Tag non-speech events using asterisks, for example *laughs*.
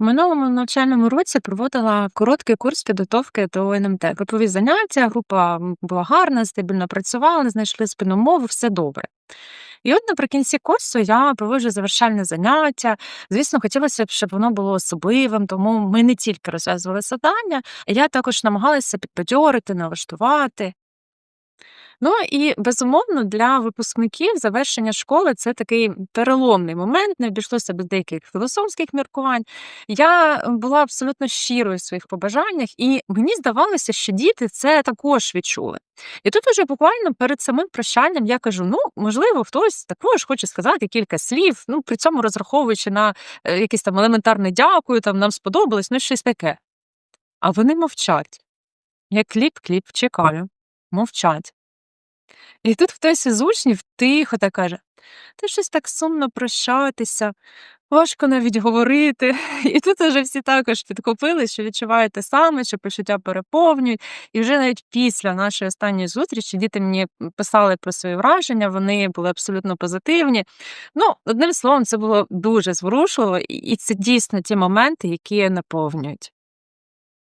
У минулому навчальному році проводила короткий курс підготовки до НМТ. Групові заняття, група була гарна, стабільно працювали, знайшли спільну мову, все добре. І от наприкінці курсу я проводжу завершальне заняття. Звісно, хотілося б, щоб воно було особливим, тому ми не тільки розв'язували завдання, я також намагалася підбадьорити, налаштувати. Ну і безумовно для випускників завершення школи це такий переломний момент, не обійшлося без деяких філософських міркувань. Я була абсолютно щирою в своїх побажаннях, і мені здавалося, що діти це також відчули. І тут уже буквально перед самим прощанням я кажу: ну, можливо, хтось також хоче сказати кілька слів, ну при цьому розраховуючи на е, якесь там елементарне дякую, там нам сподобалось, ну щось таке. А вони мовчать. Я кліп-кліп, чекаю, мовчать. І тут хтось із учнів тихо так каже: Та щось так сумно прощатися, важко навіть говорити. *laughs* І тут уже всі також підхопили, що відчувають те саме, що почуття переповнюють. І вже навіть після нашої останньої зустрічі діти мені писали про свої враження, вони були абсолютно позитивні. Ну, одним словом, це було дуже зворушливо, і це дійсно ті моменти, які наповнюють.